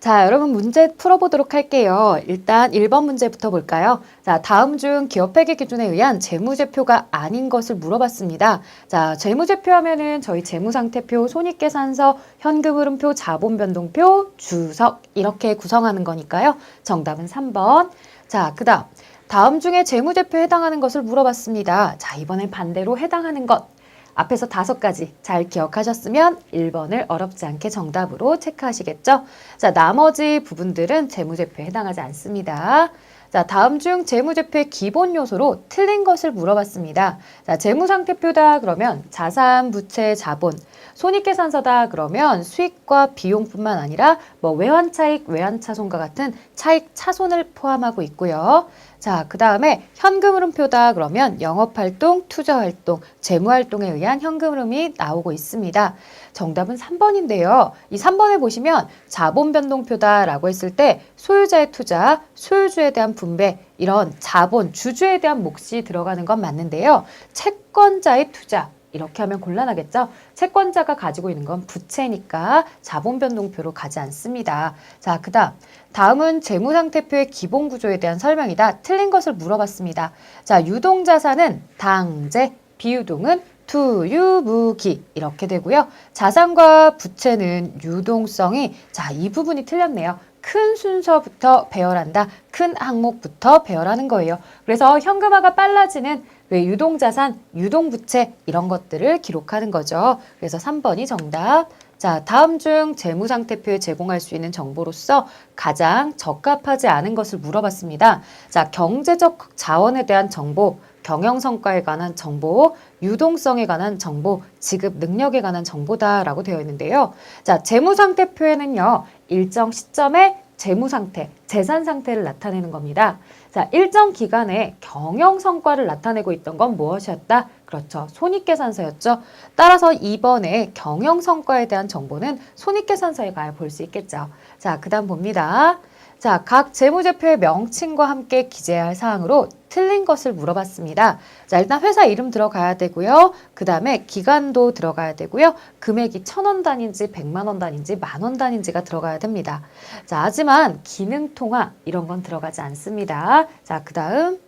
자, 여러분 문제 풀어보도록 할게요. 일단 1번 문제부터 볼까요? 자, 다음 중 기업회계 기준에 의한 재무제표가 아닌 것을 물어봤습니다. 자, 재무제표 하면은 저희 재무상태표, 손익계산서, 현금흐름표, 자본변동표, 주석 이렇게 구성하는 거니까요. 정답은 3번. 자, 그 다음. 다음 중에 재무제표에 해당하는 것을 물어봤습니다. 자, 이번엔 반대로 해당하는 것. 앞에서 다섯 가지 잘 기억하셨으면 1번을 어렵지 않게 정답으로 체크하시겠죠? 자, 나머지 부분들은 재무제표에 해당하지 않습니다. 자, 다음 중 재무제표의 기본 요소로 틀린 것을 물어봤습니다. 자, 재무상태표다 그러면 자산, 부채, 자본, 손익계산서다 그러면 수익과 비용뿐만 아니라 뭐 외환차익, 외환차손과 같은 차익, 차손을 포함하고 있고요. 자, 그 다음에 현금 흐름표다 그러면 영업활동, 투자활동, 재무활동에 의한 현금 흐름이 나오고 있습니다. 정답은 3번인데요. 이 3번에 보시면 자본 변동표다라고 했을 때 소유자의 투자, 소유주에 대한 분배, 이런 자본, 주주에 대한 몫이 들어가는 건 맞는데요. 채권자의 투자, 이렇게 하면 곤란하겠죠? 채권자가 가지고 있는 건 부채니까 자본변동표로 가지 않습니다. 자, 그 다음. 다음은 재무상태표의 기본 구조에 대한 설명이다. 틀린 것을 물어봤습니다. 자, 유동자산은 당재, 비유동은 투유무기 이렇게 되고요. 자산과 부채는 유동성이 자, 이 부분이 틀렸네요. 큰 순서부터 배열한다. 큰 항목부터 배열하는 거예요. 그래서 현금화가 빨라지는 왜 유동자산, 유동부채 이런 것들을 기록하는 거죠. 그래서 3번이 정답. 자, 다음 중 재무상태표에 제공할 수 있는 정보로서 가장 적합하지 않은 것을 물어봤습니다. 자, 경제적 자원에 대한 정보, 경영성과에 관한 정보, 유동성에 관한 정보, 지급 능력에 관한 정보다라고 되어 있는데요. 자, 재무상태표에는요, 일정 시점에 재무상태, 재산 상태를 나타내는 겁니다. 자, 일정 기간에 경영 성과를 나타내고 있던 건 무엇이었다? 그렇죠. 손익계산서였죠. 따라서 2번에 경영 성과에 대한 정보는 손익계산서에 가야 볼 수 있겠죠. 자, 그 다음 봅니다. 자, 각 재무제표의 명칭과 함께 기재해야 할 사항으로 틀린 것을 물어봤습니다. 자, 일단 회사 이름 들어가야 되고요. 그 다음에 기간도 들어가야 되고요. 금액이 천 원 단위인지 백만 원 단위인지 만 원 단위인지가 들어가야 됩니다. 자, 하지만 기능 통화 이런 건 들어가지 않습니다. 자, 그 다음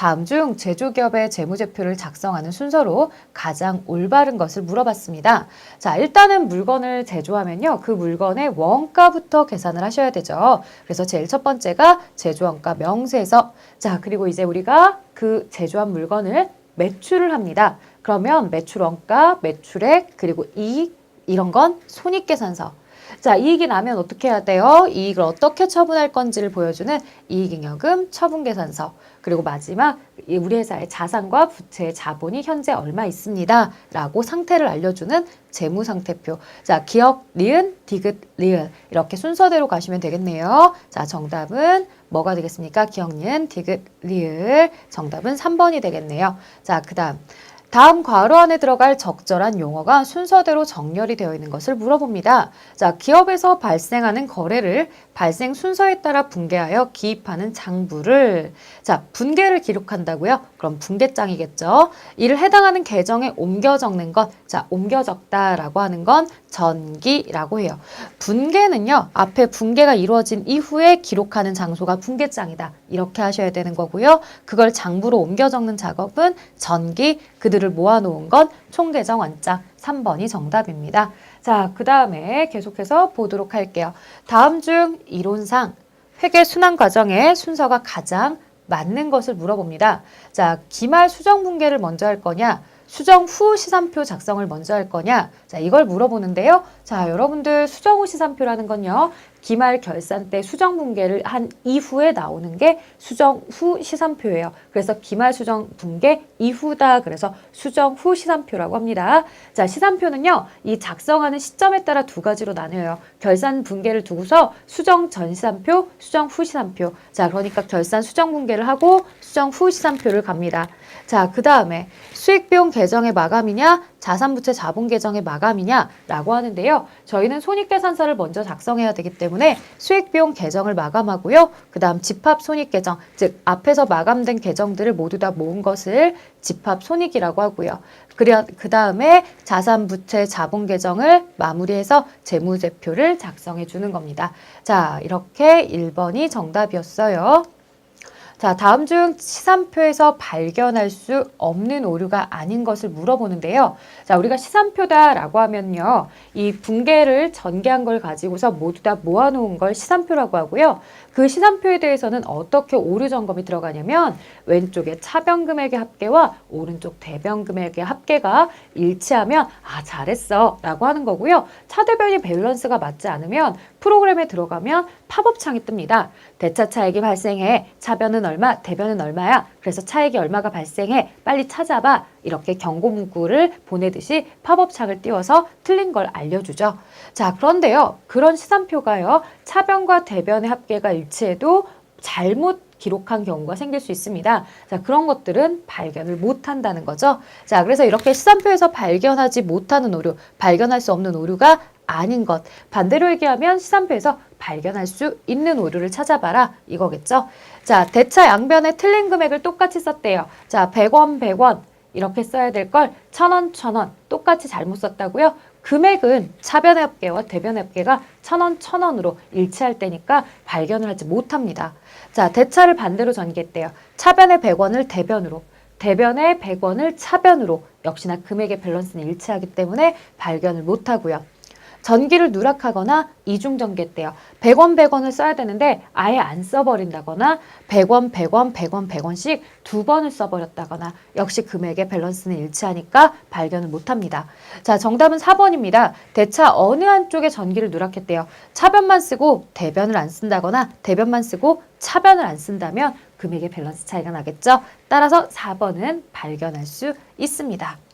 다음 중 제조기업의 재무제표를 작성하는 순서로 가장 올바른 것을 물어봤습니다. 자, 일단은 물건을 제조하면요. 그 물건의 원가부터 계산을 하셔야 되죠. 그래서 제일 첫 번째가 제조원가 명세서. 자, 그리고 이제 우리가 그 제조한 물건을 매출을 합니다. 그러면 매출 원가, 매출액, 그리고 이익, 이런 건 손익계산서. 자, 이익이 나면 어떻게 해야 돼요? 이익을 어떻게 처분할 건지를 보여주는 이익잉여금 처분계산서. 그리고 마지막 우리 회사의 자산과 부채의 자본이 현재 얼마 있습니다. 라고 상태를 알려주는 재무상태표. 자, 기억, 리은, 디귿, 리을. 이렇게 순서대로 가시면 되겠네요. 자, 정답은 뭐가 되겠습니까? 기억, 리은, 디귿, 리을. 정답은 3번이 되겠네요. 자, 그 다음. 다음 괄호 안에 들어갈 적절한 용어가 순서대로 정렬이 되어 있는 것을 물어봅니다. 자, 기업에서 발생하는 거래를 발생 순서에 따라 분계하여 기입하는 장부를 자, 분계를 기록한다고요? 그럼 분계장이겠죠. 이를 해당하는 계정에 옮겨 적는 것. 자, 옮겨 적다라고 하는 건 전기라고 해요. 분계는요. 앞에 분계가 이루어진 이후에 기록하는 장소가 분계장이다. 이렇게 하셔야 되는 거고요. 그걸 장부로 옮겨 적는 작업은 전기 그들을 모아놓은 건 총계정 원장 3번이 정답입니다. 자, 그 다음에 계속해서 보도록 할게요. 다음 중 이론상 회계 순환 과정의 순서가 가장 맞는 것을 물어봅니다. 자, 기말 수정 분계를 먼저 할 거냐? 수정 후 시산표 작성을 먼저 할 거냐? 자, 이걸 물어보는데요. 자, 여러분들 수정 후 시산표라는 건요. 기말 결산 때 수정 분계를 한 이후에 나오는 게 수정 후 시산표예요. 그래서 기말 수정 분계 이후다. 그래서 수정 후 시산표라고 합니다. 자, 시산표는요. 이 작성하는 시점에 따라 두 가지로 나뉘어요. 결산 분계를 두고서 수정 전 시산표, 수정 후 시산표. 자, 그러니까 결산 수정 분계를 하고 수정 후 시산표를 갑니다. 자, 그 다음에 수익비용 계정의 마감이냐, 자산부채 자본 계정의 마감이냐라고 하는데요. 저희는 손익계산서를 먼저 작성해야 되기 때문에 수익비용 계정을 마감하고요. 그 다음 집합 손익 계정, 즉 앞에서 마감된 계정들을 모두 다 모은 것을 집합 손익이라고 하고요. 그 다음에 자산부채 자본 계정을 마무리해서 재무제표를 작성해 주는 겁니다. 자, 이렇게 1번이 정답이었어요. 자, 다음 중 시산표에서 발견할 수 없는 오류가 아닌 것을 물어보는데요. 자, 우리가 시산표다라고 하면요. 이 붕괴를 전개한 걸 가지고서 모두 다 모아놓은 걸 시산표라고 하고요. 그 시산표에 대해서는 어떻게 오류 점검이 들어가냐면 왼쪽에 차변 금액의 합계와 오른쪽 대변 금액의 합계가 일치하면 아, 잘했어 라고 하는 거고요. 차대변이 밸런스가 맞지 않으면 프로그램에 들어가면 팝업 창이 뜹니다. 대차 차익이 발생해. 차변은 얼마, 대변은 얼마야. 그래서 차익이 얼마가 발생해. 빨리 찾아봐. 이렇게 경고 문구를 보내듯이 팝업 창을 띄워서 틀린 걸 알려주죠. 자, 그런데요. 그런 시산표가요. 차변과 대변의 합계가 일치해도 잘못 기록한 경우가 생길 수 있습니다. 자, 그런 것들은 발견을 못 한다는 거죠. 자, 그래서 이렇게 시산표에서 발견하지 못하는 오류, 발견할 수 없는 오류가 아닌 것. 반대로 얘기하면 시산표에서 발견할 수 있는 오류를 찾아봐라 이거겠죠. 자, 대차 양변에 틀린 금액을 똑같이 썼대요. 자, 100원, 100원 이렇게 써야 될걸 1000원, 1000원 똑같이 잘못 썼다고요? 금액은 대변의 합계가 1000원, 1000원으로 일치할 때니까 발견을 하지 못합니다. 자, 대차를 반대로 전개했대요. 차변의 100원을 대변으로, 대변의 100원을 차변으로 역시나 금액의 밸런스는 일치하기 때문에 발견을 못하고요. 전기를 누락하거나 이중전개 때요. 100원 100원을 써야 되는데 아예 안 써버린다거나 100원 100원 100원 100원씩 두 번을 써버렸다거나 역시 금액의 밸런스는 일치하니까 발견을 못합니다. 자 정답은 4번입니다. 대차 어느 한쪽에 전기를 누락했대요. 차변만 쓰고 대변을 안 쓴다거나 대변만 쓰고 차변을 안 쓴다면 금액의 밸런스 차이가 나겠죠. 따라서 4번은 발견할 수 있습니다.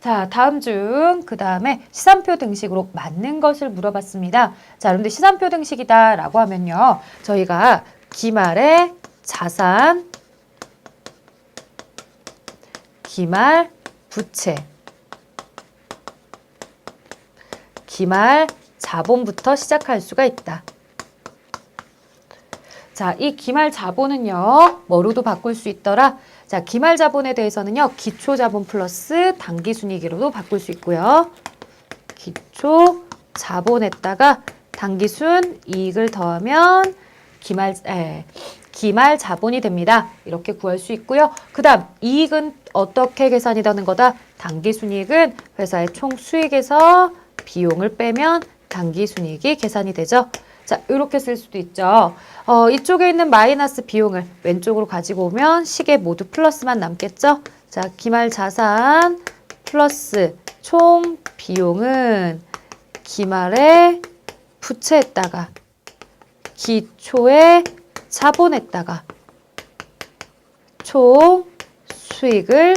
자, 다음 중, 그 다음에 시산표 등식으로 맞는 것을 물어봤습니다. 자, 여러분들 시산표 등식이다 라고 하면요. 저희가 기말의 자산, 기말 부채, 기말 자본부터 시작할 수가 있다. 자, 이 기말 자본은요, 뭐로도 바꿀 수 있더라? 자, 기말 자본에 대해서는요, 기초 자본 플러스 단기 순이익으로도 바꿀 수 있고요. 기초 자본에다가 단기 순 이익을 더하면 기말, 에, 기말 자본이 됩니다. 이렇게 구할 수 있고요. 그 다음, 이익은 어떻게 계산이 되는 거다? 단기 순이익은 회사의 총 수익에서 비용을 빼면 단기 순이익이 계산이 되죠. 자, 이렇게 쓸 수도 있죠. 어, 이쪽에 있는 마이너스 비용을 왼쪽으로 가지고 오면 시계 모두 플러스만 남겠죠. 자, 기말 자산 플러스 총 비용은 기말의 부채에다가 기초의 자본에다가 총 수익을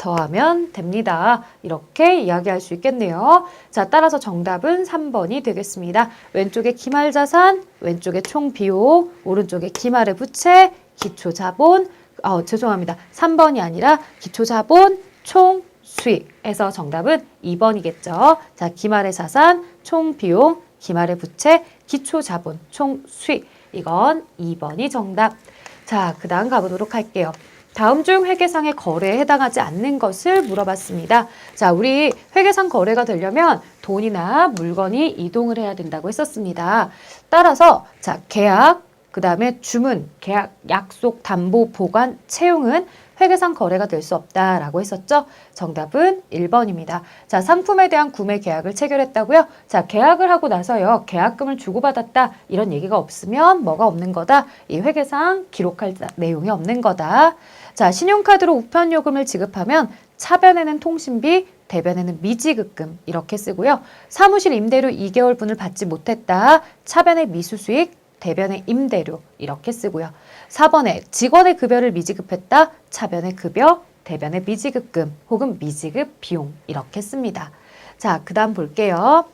더하면 됩니다. 이렇게 이야기할 수 있겠네요. 자, 따라서 정답은 3번이 되겠습니다. 왼쪽에 기말 자산, 왼쪽에 총 비용, 오른쪽에 기말의 부채, 기초 자본, 어, 죄송합니다. 3번이 아니라 기초 자본, 총 수익에서 정답은 2번이겠죠. 자, 기말의 자산, 총 비용, 기말의 부채, 기초 자본, 총 수익. 이건 2번이 정답. 자, 그 다음 가보도록 할게요. 다음 중 회계상의 거래에 해당하지 않는 것을 물어봤습니다. 자, 우리 회계상 거래가 되려면 돈이나 물건이 이동을 해야 된다고 했었습니다. 따라서 자, 계약, 그 다음에 주문, 계약, 약속, 담보, 보관, 채용은 회계상 거래가 될 수 없다라고 했었죠. 정답은 1번입니다. 자, 상품에 대한 구매 계약을 체결했다고요? 자, 계약을 하고 나서요. 계약금을 주고받았다. 이런 얘기가 없으면 뭐가 없는 거다? 이 회계상 기록할 내용이 없는 거다. 자, 신용카드로 우편 요금을 지급하면 차변에는 통신비, 대변에는 미지급금 이렇게 쓰고요. 사무실 임대료 2개월분을 받지 못했다. 차변의 미수수익, 대변의 임대료 이렇게 쓰고요. 4번에 직원의 급여를 미지급했다. 차변의 급여, 대변의 미지급금 혹은 미지급 비용 이렇게 씁니다. 자, 그 다음 볼게요.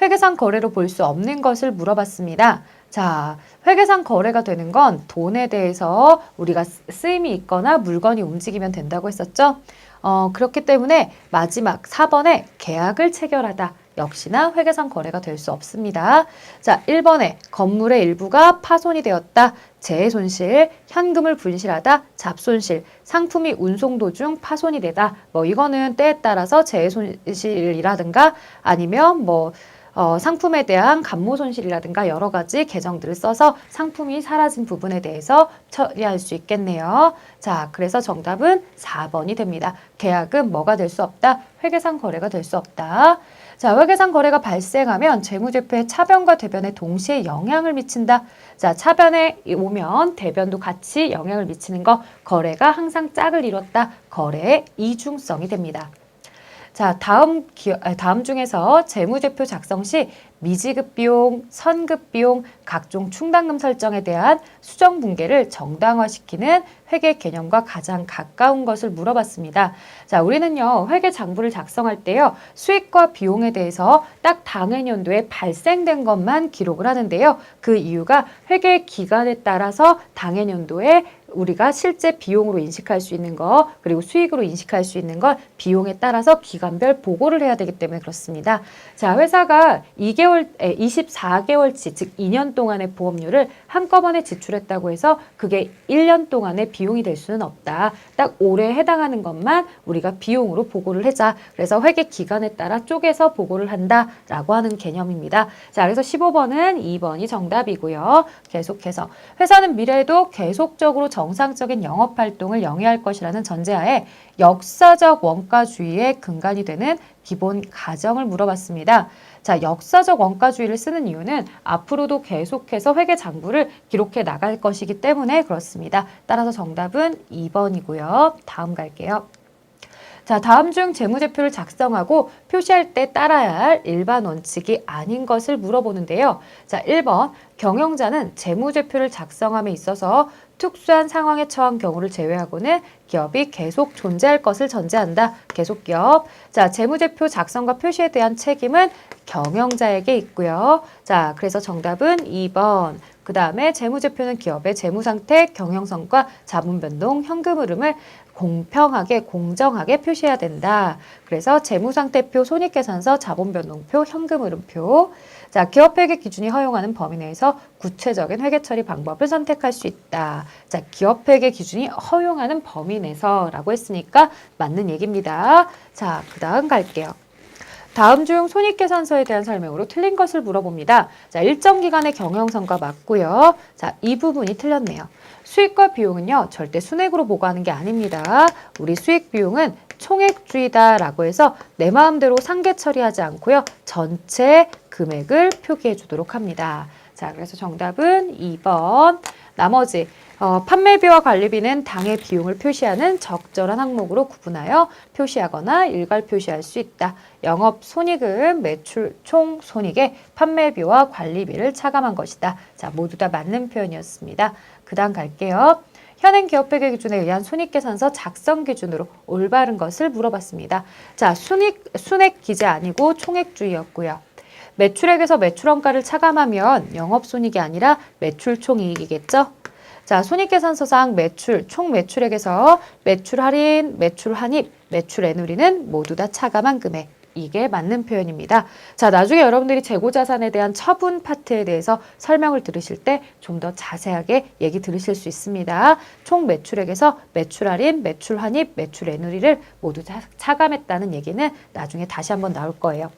회계상 거래로 볼 수 없는 것을 물어봤습니다. 자, 회계상 거래가 되는 건 돈에 대해서 우리가 쓰임이 있거나 물건이 움직이면 된다고 했었죠. 어, 그렇기 때문에 마지막 4번에 계약을 체결하다. 역시나 회계상 거래가 될 수 없습니다. 자, 1번에 건물의 일부가 파손이 되었다. 재해 손실, 현금을 분실하다, 잡손실, 상품이 운송 도중 파손이 되다. 뭐 이거는 때에 따라서 재해 손실이라든가 아니면 뭐 어, 상품에 대한 감모 손실이라든가 여러 가지 계정들을 써서 상품이 사라진 부분에 대해서 처리할 수 있겠네요. 자, 그래서 정답은 4번이 됩니다. 계약은 뭐가 될 수 없다? 회계상 거래가 될 수 없다. 자, 회계상 거래가 발생하면 재무제표의 차변과 대변에 동시에 영향을 미친다. 자, 차변에 오면 대변도 같이 영향을 미치는 거 거래가 항상 짝을 이뤘다. 거래의 이중성이 됩니다. 자, 다음 기, 아, 다음 중에서 재무제표 작성 시 미지급 비용, 선급 비용, 각종 충당금 설정에 대한 수정 분계를 정당화시키는 회계 개념과 가장 가까운 것을 물어봤습니다. 자, 우리는요, 회계 장부를 작성할 때요, 수익과 비용에 대해서 딱 당해년도에 발생된 것만 기록을 하는데요. 그 이유가 회계 기간에 따라서 당해년도에 우리가 실제 비용으로 인식할 수 있는 거 그리고 수익으로 인식할 수 있는 걸 비용에 따라서 기간별 보고를 해야 되기 때문에 그렇습니다. 자, 회사가 2개월, 24개월치, 즉 2년 동안의 보험료를 한꺼번에 지출했다고 해서 그게 1년 동안의 비용이 될 수는 없다. 딱 올해 해당하는 것만 우리가 비용으로 보고를 하자. 그래서 회계 기간에 따라 쪼개서 보고를 한다라고 하는 개념입니다. 자, 그래서 15번은 2번이 정답이고요. 계속해서 회사는 미래에도 계속적으로 정상적인 영업 활동을 영위할 것이라는 전제하에 역사적 원가주의의 근간이 되는 기본 가정을 물어봤습니다. 자, 역사적 원가주의를 쓰는 이유는 앞으로도 계속해서 회계 장부를 기록해 나갈 것이기 때문에 그렇습니다. 따라서 정답은 2번이고요. 다음 갈게요. 자, 다음 중 재무제표를 작성하고 표시할 때 따라야 할 일반 원칙이 아닌 것을 물어보는데요. 자, 1번. 경영자는 재무제표를 작성함에 있어서 특수한 상황에 처한 경우를 제외하고는 기업이 계속 존재할 것을 전제한다. 계속 기업. 자, 재무제표 작성과 표시에 대한 책임은 경영자에게 있고요. 자, 그래서 정답은 2번. 그 다음에 재무제표는 기업의 재무상태, 경영성과 자본 변동, 현금 흐름을 공평하게 공정하게 표시해야 된다. 그래서 재무상태표, 손익계산서, 자본변동표, 현금흐름표. 자, 기업회계 기준이 허용하는 범위 내에서 구체적인 회계 처리 방법을 선택할 수 있다. 자, 기업회계 기준이 허용하는 범위 내에서라고 했으니까 맞는 얘기입니다. 자, 그 다음 갈게요. 다음 중 손익계산서에 대한 설명으로 틀린 것을 물어봅니다. 자, 일정 기간의 경영성과 맞고요. 자, 이 부분이 틀렸네요. 수익과 비용은요, 절대 순액으로 보고하는 게 아닙니다. 우리 수익 비용은 총액주의다라고 해서 내 마음대로 상계 처리하지 않고요. 전체 금액을 표기해 주도록 합니다. 자, 그래서 정답은 2번. 나머지 어, 판매비와 관리비는 당의 비용을 표시하는 적절한 항목으로 구분하여 표시하거나 일괄 표시할 수 있다. 영업 손익은 매출 총 손익에 판매비와 관리비를 차감한 것이다. 자, 모두 다 맞는 표현이었습니다. 그 다음 갈게요. 현행 기업회계 기준에 의한 손익계산서 작성 기준으로 올바른 것을 물어봤습니다. 자, 순익, 순액 기재 아니고 총액주의였고요. 매출액에서 매출원가를 차감하면 영업손익이 아니라 매출총이익이겠죠? 자, 손익계산서상 매출, 총 매출액에서 매출 할인, 매출 환입, 매출 애누리는 모두 다 차감한 금액. 이게 맞는 표현입니다. 자, 나중에 여러분들이 재고자산에 대한 처분 파트에 대해서 설명을 들으실 때 좀 더 자세하게 얘기 들으실 수 있습니다. 총 매출액에서 매출 할인, 매출 환입, 매출 애누리를 모두 다 차감했다는 얘기는 나중에 다시 한번 나올 거예요.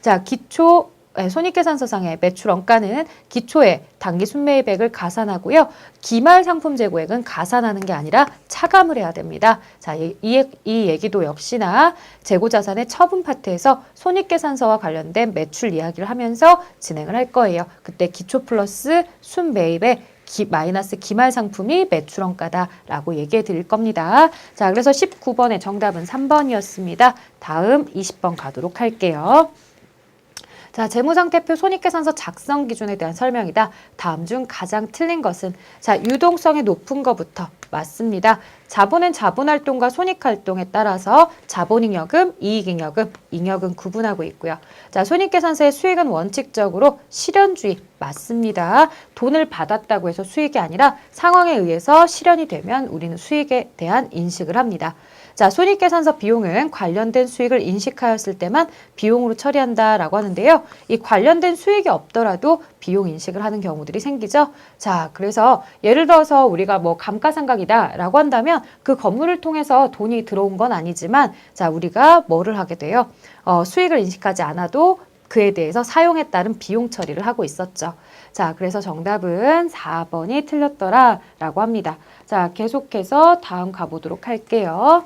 자, 기초 네, 손익계산서상의 매출 원가는 기초에 단기 순매입액을 가산하고요. 기말 상품 재고액은 가산하는 게 아니라 차감을 해야 됩니다. 자, 이, 이, 이 얘기도 역시나 재고 자산의 처분 파트에서 손익계산서와 관련된 매출 이야기를 하면서 진행을 할 거예요. 그때 기초 플러스 순매입의 기, 마이너스 기말 상품이 매출 원가다라고 얘기해 드릴 겁니다. 자, 그래서 19번의 정답은 3번이었습니다. 다음 20번 가도록 할게요. 자, 재무상태표 손익계산서 작성 기준에 대한 설명이다. 다음 중 가장 틀린 것은 자, 유동성이 높은 것부터 맞습니다. 자본은 자본활동과 손익활동에 따라서 자본잉여금, 이익잉여금, 잉여금 구분하고 있고요. 자, 손익계산서의 수익은 원칙적으로 실현주의 맞습니다. 돈을 받았다고 해서 수익이 아니라 상황에 의해서 실현이 되면 우리는 수익에 대한 인식을 합니다. 자, 손익계산서 비용은 관련된 수익을 인식하였을 때만 비용으로 처리한다라고 하는데요. 이 관련된 수익이 없더라도 비용 인식을 하는 경우들이 생기죠. 자, 그래서 예를 들어서 우리가 뭐 감가상각이다라고 한다면 그 건물을 통해서 돈이 들어온 건 아니지만 자, 우리가 뭐를 하게 돼요? 어, 수익을 인식하지 않아도 그에 대해서 사용에 따른 비용 처리를 하고 있었죠. 자, 그래서 정답은 4번이 틀렸더라 라고 합니다. 자, 계속해서 다음 가보도록 할게요.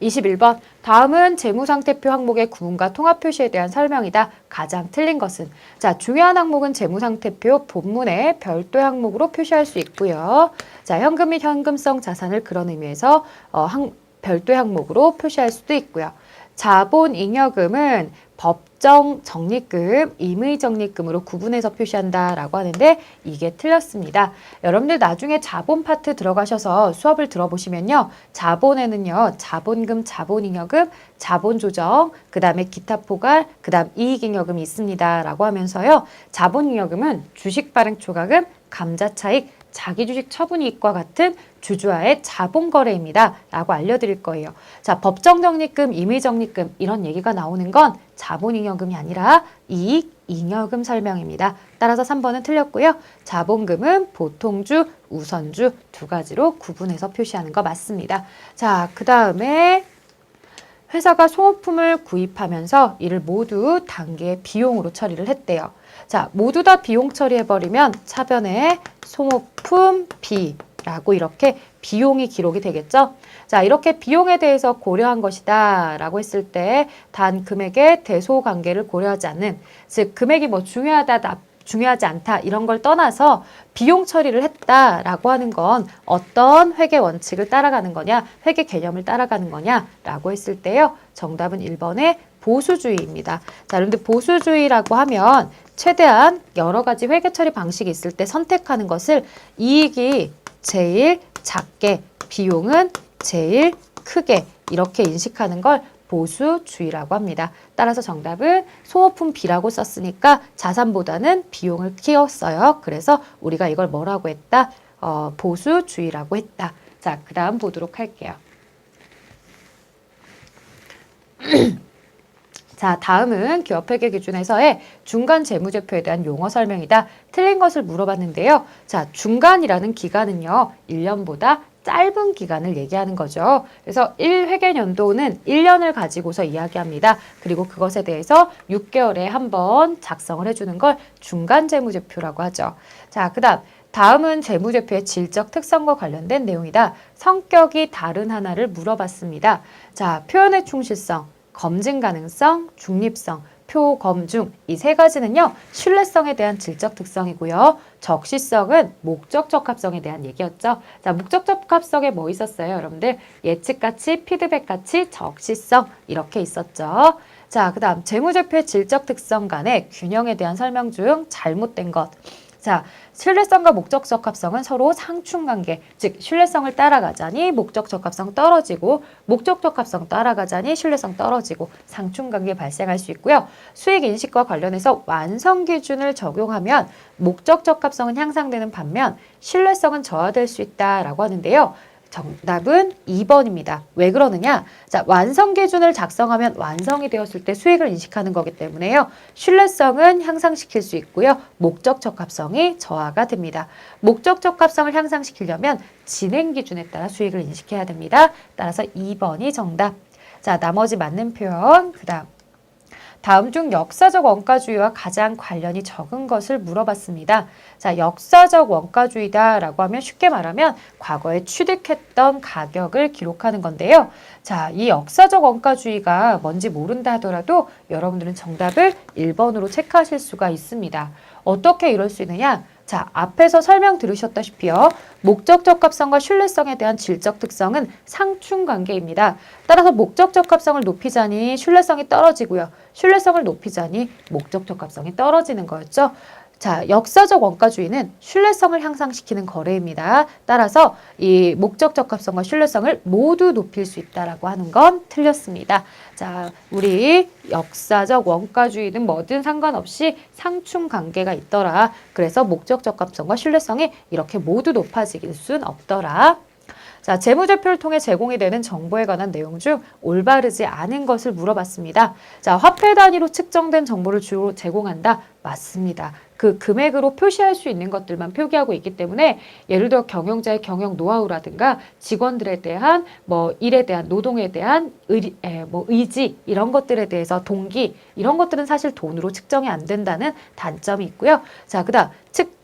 21번. 다음은 재무상태표 항목의 구분과 통합 표시에 대한 설명이다. 가장 틀린 것은? 자, 중요한 항목은 재무상태표 본문에 별도 항목으로 표시할 수 있고요. 자, 현금 및 현금성 자산을 그런 의미에서 어, 항, 별도 항목으로 표시할 수도 있고요. 자본 잉여금은 법 정 적립금, 임의 적립금으로 구분해서 표시한다라고 하는데 이게 틀렸습니다. 여러분들 나중에 자본 파트 들어가셔서 수업을 들어보시면요. 자본에는요. 자본금, 자본잉여금, 자본조정, 그 다음에 기타 포괄, 그 다음 이익잉여금이 있습니다라고 하면서요. 자본잉여금은 주식 발행 초과금, 감자차익, 자기주식 처분이익과 같은 주주와의 자본거래입니다. 라고 알려드릴 거예요. 자, 법정적립금, 임의적립금 이런 얘기가 나오는 건 자본잉여금이 아니라 이익잉여금 설명입니다. 따라서 3번은 틀렸고요. 자본금은 보통주, 우선주 두 가지로 구분해서 표시하는 거 맞습니다. 자, 그 다음에 회사가 소모품을 구입하면서 이를 모두 단계의 비용으로 처리를 했대요. 자, 모두 다 비용 처리해버리면 차변에 소모품 비라고 이렇게 비용이 기록이 되겠죠. 자, 이렇게 비용에 대해서 고려한 것이다 라고 했을 때 단 금액의 대소 관계를 고려하지 않는, 즉, 금액이 뭐 중요하다, 나, 중요하지 않다 이런 걸 떠나서 비용 처리를 했다라고 하는 건 어떤 회계 원칙을 따라가는 거냐, 회계 개념을 따라가는 거냐라고 했을 때요. 정답은 1번의 보수주의입니다. 자, 여러분들 보수주의라고 하면 최대한 여러 가지 회계 처리 방식이 있을 때 선택하는 것을 이익이 제일 작게, 비용은 제일 크게 이렇게 인식하는 걸 보수주의라고 합니다. 따라서 정답은 소모품 B라고 썼으니까 자산보다는 비용을 키웠어요. 그래서 우리가 이걸 뭐라고 했다? 어, 보수주의라고 했다. 자, 그 다음 보도록 할게요. 자, 다음은 기업회계 기준에서의 중간 재무제표에 대한 용어 설명이다. 틀린 것을 물어봤는데요. 자, 중간이라는 기간은요, 1년보다 짧은 기간을 얘기하는 거죠. 그래서 1회계 연도는 1년을 가지고서 이야기합니다. 그리고 그것에 대해서 6개월에 한 번 작성을 해주는 걸 중간 재무제표라고 하죠. 자, 그 다음. 다음은 재무제표의 질적 특성과 관련된 내용이다. 성격이 다른 하나를 물어봤습니다. 자, 표현의 충실성, 검증 가능성, 중립성, 표, 검중 이 세 가지는요 신뢰성에 대한 질적 특성이고요. 적시성은 목적 적합성에 대한 얘기였죠. 자 목적 적합성에 뭐 있었어요 여러분들? 예측 가치 피드백 가치 적시성 이렇게 있었죠. 자 그 다음 재무제표의 질적 특성 간의 균형에 대한 설명 중 잘못된 것 자, 신뢰성과 목적 적합성은 서로 상충 관계, 즉 신뢰성을 따라가자니 목적 적합성 떨어지고 목적 적합성 따라가자니 신뢰성 떨어지고 상충 관계 발생할 수 있고요. 수익 인식과 관련해서 완성 기준을 적용하면 목적 적합성은 향상되는 반면 신뢰성은 저하될 수 있다라고 하는데요. 정답은 2번입니다. 왜 그러느냐? 자, 완성 기준을 작성하면 완성이 되었을 때 수익을 인식하는 거기 때문에요. 신뢰성은 향상시킬 수 있고요. 목적 적합성이 저하가 됩니다. 목적 적합성을 향상시키려면 진행 기준에 따라 수익을 인식해야 됩니다. 따라서 2번이 정답. 자, 나머지 맞는 표현. 그 다음 다음 중 역사적 원가주의와 가장 관련이 적은 것을 물어봤습니다. 자, 역사적 원가주의다라고 하면 쉽게 말하면 과거에 취득했던 가격을 기록하는 건데요. 자, 이 역사적 원가주의가 뭔지 모른다 하더라도 여러분들은 정답을 1번으로 체크하실 수가 있습니다. 어떻게 이럴 수 있느냐? 자, 앞에서 설명 들으셨다시피요. 목적 적합성과 신뢰성에 대한 질적 특성은 상충 관계입니다. 따라서 목적 적합성을 높이자니 신뢰성이 떨어지고요. 신뢰성을 높이자니 목적 적합성이 떨어지는 거였죠. 자, 역사적 원가주의는 신뢰성을 향상시키는 거래입니다. 따라서 이 목적 적합성과 신뢰성을 모두 높일 수 있다라고 하는 건 틀렸습니다. 자, 우리 역사적 원가주의는 뭐든 상관없이 상충 관계가 있더라. 그래서 목적 적합성과 신뢰성이 이렇게 모두 높아질 순 없더라. 자, 재무제표를 통해 제공이 되는 정보에 관한 내용 중 올바르지 않은 것을 물어봤습니다. 자, 화폐 단위로 측정된 정보를 주로 제공한다. 맞습니다. 그 금액으로 표시할 수 있는 것들만 표기하고 있기 때문에 예를 들어 경영자의 경영 노하우라든가 직원들에 대한 뭐 일에 대한 노동에 대한 의, 에, 뭐 의지 이런 것들에 대해서 동기 이런 것들은 사실 돈으로 측정이 안 된다는 단점이 있고요. 자, 그다음 측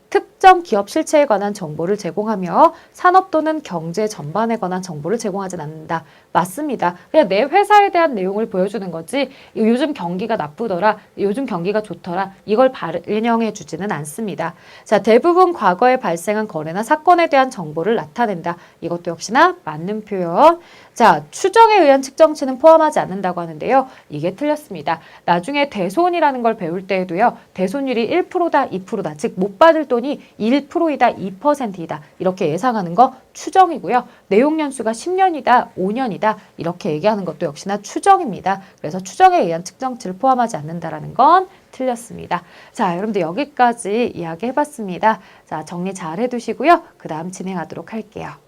특정 기업 실체에 관한 정보를 제공하며 산업 또는 경제 전반에 관한 정보를 제공하진 않는다. 맞습니다. 그냥 내 회사에 대한 내용을 보여주는 거지 요즘 경기가 나쁘더라, 요즘 경기가 좋더라 이걸 반영해 주지는 않습니다. 자, 대부분 과거에 발생한 거래나 사건에 대한 정보를 나타낸다. 이것도 역시나 맞는 표현. 자, 추정에 의한 측정치는 포함하지 않는다고 하는데요. 이게 틀렸습니다. 나중에 대손이라는 걸 배울 때에도요. 대손율이 1%다, 2%다. 즉, 못 받을 돈이 1%이다, 2%이다. 이렇게 예상하는 거 추정이고요. 내용 연수가 10년이다, 5년이다. 이렇게 얘기하는 것도 역시나 추정입니다. 그래서 추정에 의한 측정치를 포함하지 않는다라는 건 틀렸습니다. 자, 여러분들 여기까지 이야기 해봤습니다. 자, 정리 잘 해두시고요. 그 다음 진행하도록 할게요.